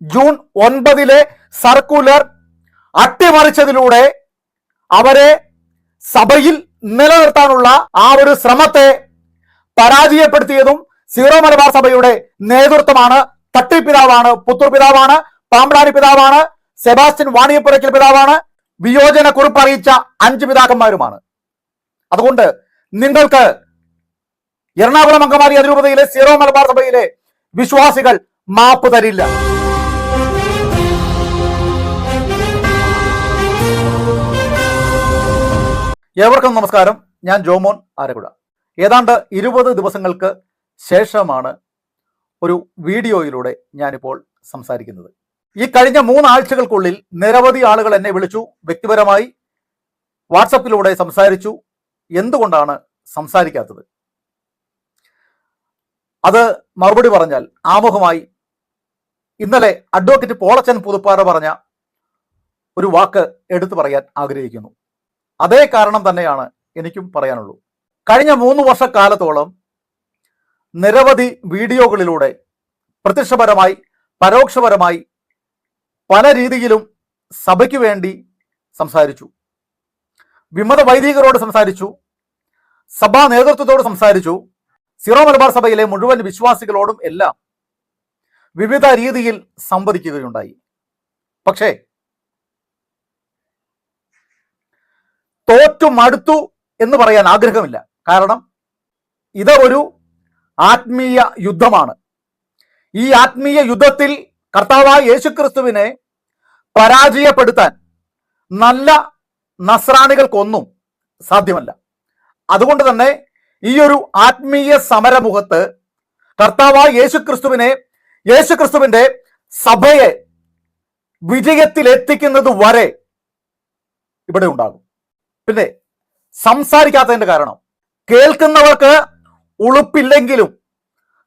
June ഒൻപതിലെ circular അട്ടിമറിച്ചതിലൂടെ അവരെ സഭയിൽ നിലനിർത്താനുള്ള ആ ഒരു ശ്രമത്തെ പരാജയപ്പെടുത്തിയതും സീറോ മലബാർ സഭയുടെ നേതൃത്വമാണ് തട്ടി പിതാവാണ് പുത്തൂർ പിതാവാണ് പാമ്പ്ലാനി പിതാവാണ് സെബാസ്റ്റ്യൻ വാണിയപ്പുറയ്ക്കൽ പിതാവാണ് വിയോജന കുറിപ്പ് അറിയിച്ച അഞ്ച് പിതാക്കന്മാരുമാണ്. അതുകൊണ്ട് നിങ്ങൾക്ക് എറണാകുളം അങ്കമാലി അതിരൂപതയിലെ സീറോ മലബാർ സഭയിലെ വിശ്വാസികൾ മാപ്പ് തരില്ല. ഏവർക്കും നമസ്കാരം. ഞാൻ ജോമോൻ ആരകുട. ഏതാണ്ട് ഇരുപത് ദിവസങ്ങൾക്ക് ശേഷമാണ് ഒരു വീഡിയോയിലൂടെ ഞാനിപ്പോൾ സംസാരിക്കുന്നത്. ഈ കഴിഞ്ഞ മൂന്നാഴ്ചകൾക്കുള്ളിൽ നിരവധി ആളുകൾ എന്നെ വിളിച്ചു വ്യക്തിപരമായി വാട്സപ്പിലൂടെ സംസാരിച്ചു. എന്തുകൊണ്ടാണ് സംസാരിക്കാത്തത്? അത് മറുപടി പറഞ്ഞാൽ ആമുഖമായി ഇന്നലെ അഡ്വക്കേറ്റ് പോളച്ചൻ പുതുപ്പാറ പറഞ്ഞ ഒരു വാക്ക് എടുത്തു പറയാൻ ആഗ്രഹിക്കുന്നു. അതേ കാരണം തന്നെയാണ് എനിക്കും പറയാനുള്ളൂ. കഴിഞ്ഞ മൂന്ന് വർഷക്കാലത്തോളം നിരവധി വീഡിയോകളിലൂടെ പ്രത്യക്ഷപരമായി പരോക്ഷപരമായി പല രീതിയിലും സഭയ്ക്ക് വേണ്ടി സംസാരിച്ചു. വിമത വൈദികരോട് സംസാരിച്ചു. സഭാ നേതൃത്വത്തോട് സംസാരിച്ചു. സിറോ മലബാർ സഭയിലെ മുഴുവൻ വിശ്വാസികളോടും എല്ലാം വിവിധ രീതിയിൽ സംവദിക്കുകയുണ്ടായി. പക്ഷേ തോറ്റു മടുത്തു എന്ന് പറയാൻ ആഗ്രഹമില്ല. കാരണം ഇത് ഒരു ആത്മീയ യുദ്ധമാണ്. ഈ ആത്മീയ യുദ്ധത്തിൽ കർത്താവായ യേശുക്രിസ്തുവിനെ പരാജയപ്പെടുത്താൻ നല്ല നസ്രാണികൾക്കൊന്നും സാധ്യമല്ല. അതുകൊണ്ട് തന്നെ ഈ ഒരു ആത്മീയ സമരമുഖത്ത് കർത്താവായ യേശുക്രിസ്തുവിനെ യേശുക്രിസ്തുവിന്റെ സഭയെ വിജയത്തിലെത്തിക്കുന്നത് വരെ ഇവിടെ ഉണ്ടാകും. പിന്നെ സംസാരിക്കാത്തതിന്റെ കാരണം. കേൾക്കുന്നവർക്ക് ഉളുപ്പില്ലെങ്കിലും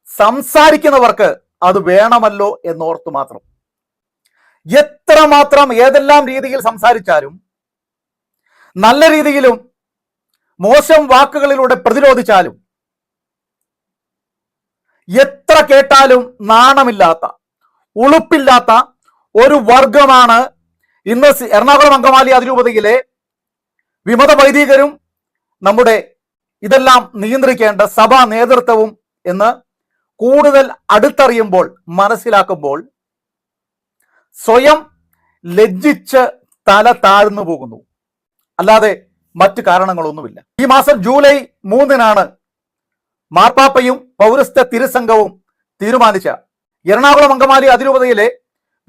സംസാരിക്കുന്നവർക്ക് അത് വേണമല്ലോ എന്നോർത്ത് മാത്രം. എത്രമാത്രം ഏതെല്ലാം രീതിയിൽ സംസാരിച്ചാലും നല്ല രീതിയിലും മോശം വാക്കുകളിലൂടെ പ്രതിരോധിച്ചാലും എത്ര കേട്ടാലും നാണമില്ലാത്ത ഉളുപ്പില്ലാത്ത ഒരു വർഗമാണ് ഇന്ന് എറണാകുളം അങ്കമാലി അതിരൂപതയിലെ വിമത വൈദികരും നമ്മുടെ ഇതെല്ലാം നിയന്ത്രിക്കേണ്ട സഭാ നേതൃത്വവും എന്ന് കൂടുതൽ അടുത്തറിയുമ്പോൾ മനസ്സിലാക്കുമ്പോൾ സ്വയം ലജ്ജിച്ച് തല താഴ്ന്നു പോകുന്നു. അല്ലാതെ മറ്റു കാരണങ്ങളൊന്നുമില്ല. ഈ മാസം ജൂലൈ മൂന്നിനാണ് മാർപ്പാപ്പയും പൗരസ്ത തിരുസംഘവും തീരുമാനിച്ച എറണാകുളം അങ്കമാലി അതിരൂപതയിലെ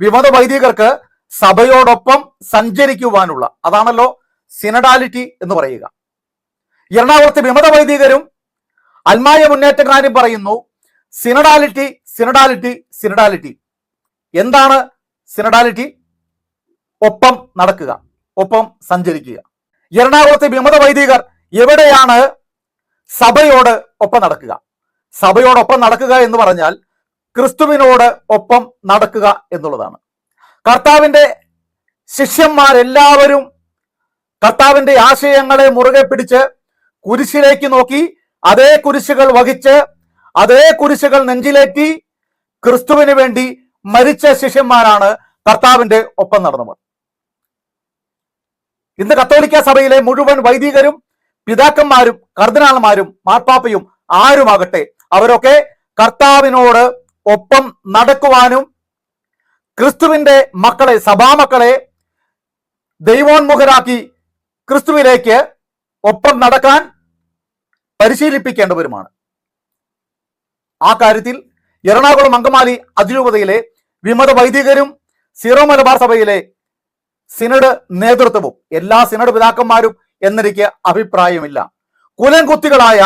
വിമത വൈദികർക്ക് സഭയോടൊപ്പം സഞ്ചരിക്കുവാനുള്ള അതാണല്ലോ സിനഡാലിറ്റി എന്ന് പറയുക. എറണാകുളത്തെ വിമത വൈദികരും അൽമായ മുന്നേറ്റക്കാരും പറയുന്നു സിനഡാലിറ്റി സിനഡാലിറ്റി സിനഡാലിറ്റി. എന്താണ് സിനഡാലിറ്റി? ഒപ്പം നടക്കുക ഒപ്പം സഞ്ചരിക്കുക. എറണാകുളത്തെ വിമത വൈദികർ എവിടെയാണ് സഭയോട് ഒപ്പം നടക്കുക? സഭയോടൊപ്പം നടക്കുക എന്ന് പറഞ്ഞാൽ ക്രിസ്തുവിനോട് ഒപ്പം നടക്കുക എന്നുള്ളതാണ്. കർത്താവിന്റെ ശിഷ്യന്മാരെല്ലാവരും കർത്താവിന്റെ ആശയങ്ങളെ മുറുകെ പിടിച്ച് കുരിശിലേക്ക് നോക്കി അതേ കുരിശുകൾ വഹിച്ച് അതേ കുരിശുകൾ നെഞ്ചിലേറ്റി ക്രിസ്തുവിന് വേണ്ടി മരിച്ച ശിഷ്യന്മാരാണ് കർത്താവിന്റെ ഒപ്പം നടന്നവർ. ഇന്ന് കത്തോലിക്ക സഭയിലെ മുഴുവൻ വൈദികരും പിതാക്കന്മാരും കർദിനാൾമാരും മാർപ്പാപ്പയും ആരുമാകട്ടെ അവരൊക്കെ കർത്താവിനോട് ഒപ്പം നടക്കുവാനും ക്രിസ്തുവിന്റെ മക്കളെ സഭാമക്കളെ ദൈവോന്മുഖരാക്കി ക്രിസ്തുവിലേക്ക് ഒപ്പം നടക്കാൻ പരിശീലിപ്പിക്കേണ്ടവരുമാണ്. ആ കാര്യത്തിൽ എറണാകുളം അങ്കമാലി അതിരൂപതയിലെ വിമത വൈദികരും സീറോ മലബാർ സഭയിലെ സിനഡ് നേതൃത്വവും എല്ലാ സിനഡ് പിതാക്കന്മാരും എന്നെനിക്ക് അഭിപ്രായമില്ല. കുലംകുത്തികളായ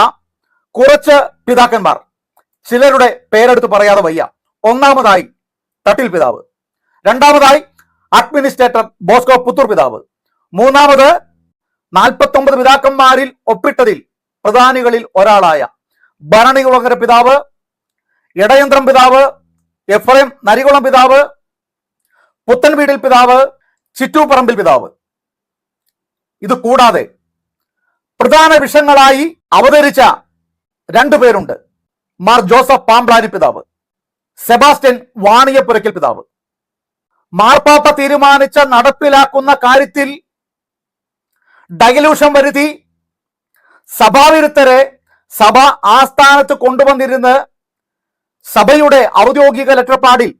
കുറച്ച് പിതാക്കന്മാർ ചിലരുടെ പേരെടുത്ത് പറയാതെ വയ്യ. ഒന്നാമതായി തട്ടിൽ പിതാവ്. രണ്ടാമതായി അഡ്മിനിസ്ട്രേറ്റർ ബോസ്കോ പുത്തൂർ പിതാവ്. മൂന്നാമത് നാൽപ്പത്തൊമ്പത് പിതാക്കന്മാരിൽ ഒപ്പിട്ടതിൽ പ്രധാനികളിൽ ഒരാളായ ഭരണികുളങ്ങര പിതാവ് ഇടയന്ത്രം പിതാവ് എഫ്രൈം നരികുളം പിതാവ് പുത്തൻവീടിൽ പിതാവ് ചിറ്റൂപ്പറമ്പിൽ പിതാവ്. ഇത് കൂടാതെ പ്രധാന വിഷയങ്ങളായി അവതരിച്ച രണ്ടു പേരുണ്ട്. മാർ ജോസഫ് പാംബ്ലാനി പിതാവ് സെബാസ്റ്റ്യൻ വാണിയപ്പുരയ്ക്കൽ പിതാവ്. മാർപ്പാപ്പ തീരുമാനിച്ച നടപ്പിലാക്കുന്ന കാര്യത്തിൽ ഡയലൂഷൻ വരുത്തി സഭാവിരുദ്ധരെ സഭ ആസ്ഥാനത്ത് കൊണ്ടുവന്നിരുന്ന് സഭയുടെ ഔദ്യോഗിക ലെറ്റർപാടിൽ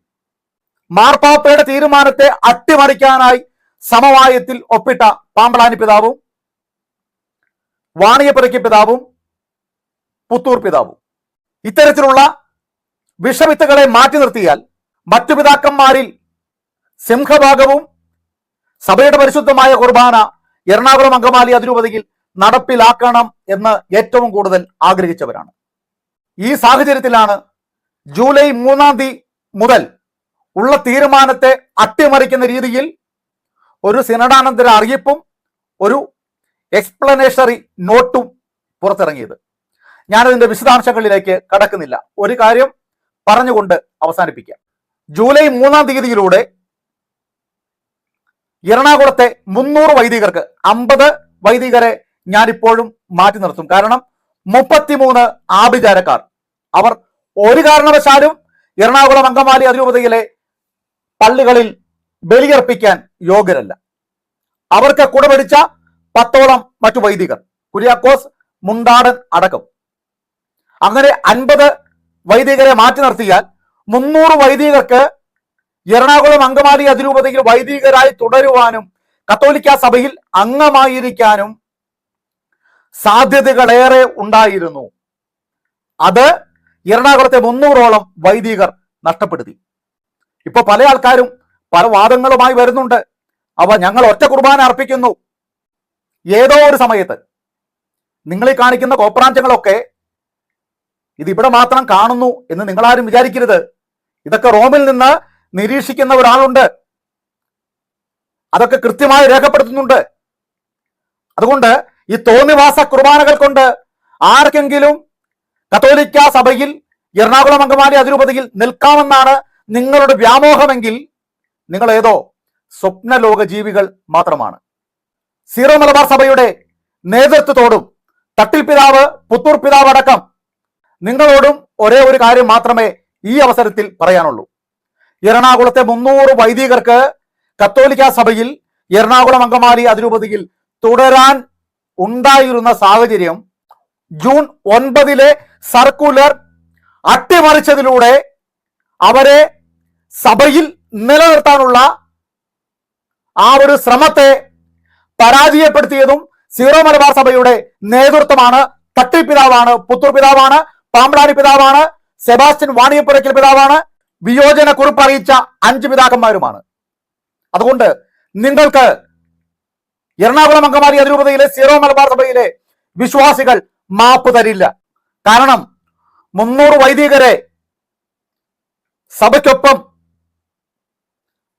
മാർപ്പാപ്പയുടെ തീരുമാനത്തെ അട്ടിമറിക്കാനായി സമവായത്തിൽ ഒപ്പിട്ട പാമ്പളാനി പിതാവും വാണിയപ്പുരയ്ക്ക് പിതാവും പുത്തൂർ പിതാവും. ഇത്തരത്തിലുള്ള വിഷവിത്തുകളെ മാറ്റി നിർത്തിയാൽ മറ്റു പിതാക്കന്മാരിൽ സിംഹഭാഗവും സഭയുടെ പരിശുദ്ധമായ കുർബാന എറണാകുളം അങ്കമാലി അതിരൂപതയിൽ നടപ്പിലാക്കണം എന്ന് ഏറ്റവും കൂടുതൽ ആഗ്രഹിച്ചവരാണ്. ഈ സാഹചര്യത്തിലാണ് ജൂലൈ മൂന്നാം തീയതി മുതൽ ഉള്ള തീരുമാനത്തെ അട്ടിമറിക്കുന്ന രീതിയിൽ ഒരു സിനഡാനന്തര അറിയിപ്പും ഒരു എക്സ്പ്ലനേഷറി നോട്ടും പുറത്തിറങ്ങിയത്. ഞാനതിന്റെ വിശദാംശങ്ങളിലേക്ക് കടക്കുന്നില്ല. ഒരു കാര്യം പറഞ്ഞുകൊണ്ട് അവസാനിപ്പിക്കാം. ജൂലൈ മൂന്നാം തീയതിയിലൂടെ എറണാകുളത്തെ മുന്നൂറ് വൈദികർക്ക് അമ്പത് വൈദികരെ ഞാനിപ്പോഴും മാറ്റി നിർത്തും. കാരണം മുപ്പത്തിമൂന്ന് ആഭിചാരക്കാർ. അവർ ഒരു കാരണവശാലും എറണാകുളം അങ്കമാലി അതിരൂപതയിലെ പള്ളികളിൽ ബലിയർപ്പിക്കാൻ യോഗ്യരല്ല. അവർക്ക് കുടപിടിച്ച പത്തോളം മറ്റു വൈദികർ. കുര്യാക്കോസ് മുണ്ടാടൻ അടക്കം. അങ്ങനെ അൻപത് വൈദികരെ മാറ്റി നിർത്തിയാൽ മുന്നൂറ് വൈദികർക്ക് എറണാകുളം അങ്കമാലി അതിരൂപതയിൽ വൈദികരായി തുടരുവാനും കത്തോലിക്ക സഭയിൽ അംഗമായിരിക്കാനും സാധ്യതകളേറെ ഉണ്ടായിരുന്നു. അത് എറണാകുളത്തെ മുന്നൂറോളം വൈദികർ നഷ്ടപ്പെടുത്തി. ഇപ്പൊ പല ആൾക്കാരും പല വാദങ്ങളുമായി വരുന്നുണ്ട്. അവ ഞങ്ങൾ ഒറ്റ കുർബാന അർപ്പിക്കുന്നു. ഏതോ ഒരു സമയത്ത് നിങ്ങൾ ഈ കാണിക്കുന്ന കോപ്രാഞ്ചങ്ങളൊക്കെ ഇത് ഇവിടെ മാത്രം കാണുന്നു എന്ന് നിങ്ങളാരും വിചാരിക്കരുത്. ഇതൊക്കെ റോമിൽ നിന്ന് നിരീക്ഷിക്കുന്ന ഒരാളുണ്ട്. അതൊക്കെ കൃത്യമായി രേഖപ്പെടുത്തുന്നുണ്ട്. അതുകൊണ്ട് ഈ തോന്നിവാസ കുർബാനകൾ കൊണ്ട് ആർക്കെങ്കിലും കത്തോലിക്ക സഭയിൽ എറണാകുളം അങ്കമാലി അതിരൂപതയിൽ നിൽക്കാമെന്നാണ് നിങ്ങളുടെ വ്യാമോഹമെങ്കിൽ നിങ്ങൾ ഏതോ സ്വപ്നലോക ജീവികൾ മാത്രമാണ്. സീറോ മലബാർ സഭയുടെ നേതൃത്വത്തോടും തട്ടിൽ പിതാവ് പുത്തൂർ പിതാവ് അടക്കം നിങ്ങളോടും ഒരേ ഒരു കാര്യം മാത്രമേ ഈ അവസരത്തിൽ പറയാനുള്ളൂ. എറണാകുളത്തെ മുന്നൂറ് വൈദികർക്ക് കത്തോലിക്ക സഭയിൽ എറണാകുളം അങ്കമാലി അതിരൂപതയിൽ തുടരാൻ ഉണ്ടായിരുന്ന സാഹചര്യം ജൂൺ ഒൻപതിലെ സർക്കുലർ അട്ടിമറിച്ചതിലൂടെ അവരെ സഭയിൽ നിലനിർത്താനുള്ള ആ ഒരു ശ്രമത്തെ പരാജയപ്പെടുത്തിയതും സീറോ മലബാർ സഭയുടെ നേതൃത്വമാണ് തട്ടി പിതാവാണ് പുത്തൂർ പിതാവാണ് പാമ്പളാനി പിതാവാണ് സെബാസ്റ്റ്യൻ വാണിയപ്പുരയ്ക്കൽ പിതാവാണ് വിയോജന കുറിപ്പ് അറിയിച്ച അഞ്ച് പിതാക്കന്മാരുമാണ്. അതുകൊണ്ട് നിങ്ങൾക്ക് എറണാകുളം അങ്കമാലി അതിരൂപതയിലെ സീറോ മലബാർ സഭയിലെ വിശ്വാസികൾ മാപ്പ് തരില്ല. കാരണം മുന്നൂറ് വൈദികരെ സഭയ്ക്കൊപ്പം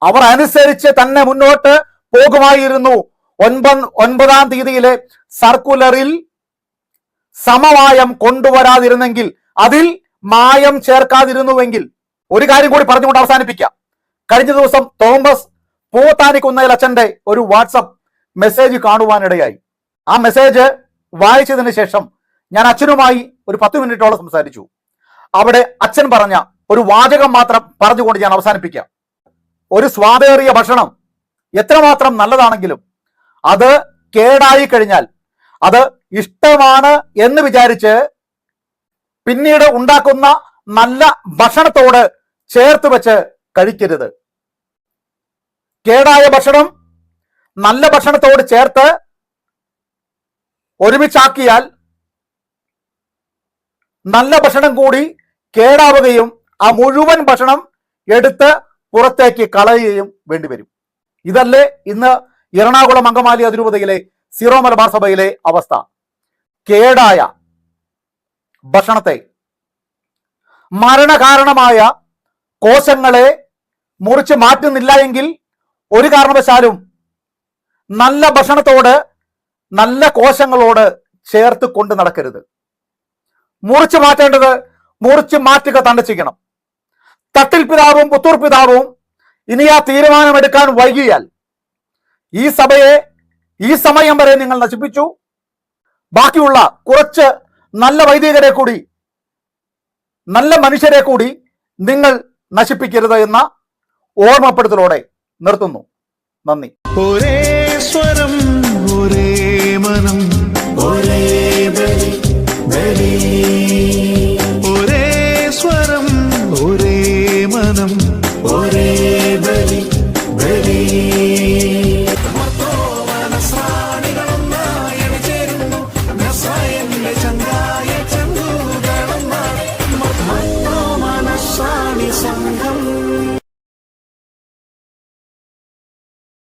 അവർ അനുസരിച്ച് തന്നെ മുന്നോട്ട് പോകുമായിരുന്നു. ഒൻപത് ഒൻപതാം തീയതിയിലെ സർക്കുലറിൽ സമവായം കൊണ്ടുവരാതിരുന്നെങ്കിൽ അതിൽ മായം ചേർക്കാതിരുന്നുവെങ്കിൽ ഒരു കാര്യം കൂടി പറഞ്ഞുകൊണ്ട് അവസാനിപ്പിക്കാം. കഴിഞ്ഞ ദിവസം തോമസ് പൂത്താനിക്കുന്നതിൽ അച്ഛന്റെ ഒരു വാട്സപ്പ് മെസ്സേജ് കാണുവാനിടയായി. ആ മെസ്സേജ് വായിച്ചതിന് ശേഷം ഞാൻ അച്ഛനുമായി ഒരു പത്ത് മിനിറ്റോളം സംസാരിച്ചു. അവിടെ അച്ഛൻ പറഞ്ഞ ഒരു വാചകം മാത്രം പറഞ്ഞുകൊണ്ട് ഞാൻ അവസാനിപ്പിക്കാം. ഒരു സ്വാദേറിയ ഭക്ഷണം എത്രമാത്രം നല്ലതാണെങ്കിലും അത് കേടായി കഴിഞ്ഞാൽ അത് ഇഷ്ടമാണ് എന്ന് വിചാരിച്ച് പിന്നീട് ഉണ്ടാക്കുന്ന നല്ല ഭക്ഷണത്തോട് ചേർത്ത് വെച്ച് കഴിക്കരുത്. കേടായ ഭക്ഷണം നല്ല ഭക്ഷണത്തോട് ചേർത്ത് ഒരുമിച്ചാക്കിയാൽ നല്ല ഭക്ഷണം കൂടി കേടാവുകയും ആ മുഴുവൻ ഭക്ഷണം എടുത്ത് പുറത്തേക്ക് കളയുകയും വേണ്ടിവരും ഇതല്ലേ ഇന്ന് എറണാകുളം അങ്കമാലി അതിരൂപതയിലെ സീറോ മലബാർ സഭയിലെ അവസ്ഥ. കേടായ ഭക്ഷണത്തെ മരണകാരണമായ കോശങ്ങളെ മുറിച്ച് മാറ്റുന്നില്ല എങ്കിൽ ഒരു കാരണവശാലും നല്ല ഭക്ഷണത്തോട് നല്ല കോശങ്ങളോട് ചേർത്ത് കൊണ്ട് നടക്കരുത്. മുറിച്ച് മാറ്റേണ്ടത് മുറിച്ച് മാറ്റുക തന്നെ ചെയ്യണം. തട്ടിൽ പിതാവും പുത്തൂർ പിതാവും ഇനി ആ തീരുമാനമെടുക്കാൻ വൈകിയാൽ ഈ സഭയെ ഈ സമയം വരെ നിങ്ങൾ നശിപ്പിച്ചു. ബാക്കിയുള്ള കുറച്ച് നല്ല വൈദികരെ കൂടി നല്ല മനുഷ്യരെ കൂടി നിങ്ങൾ നശിപ്പിക്കരുത് എന്ന ഓർമ്മപ്പെടുത്തലോടെ നിർത്തുന്നു. നന്ദി. ഒരേ സ്വരം ഒരേ മനം. ഒരേ ബലി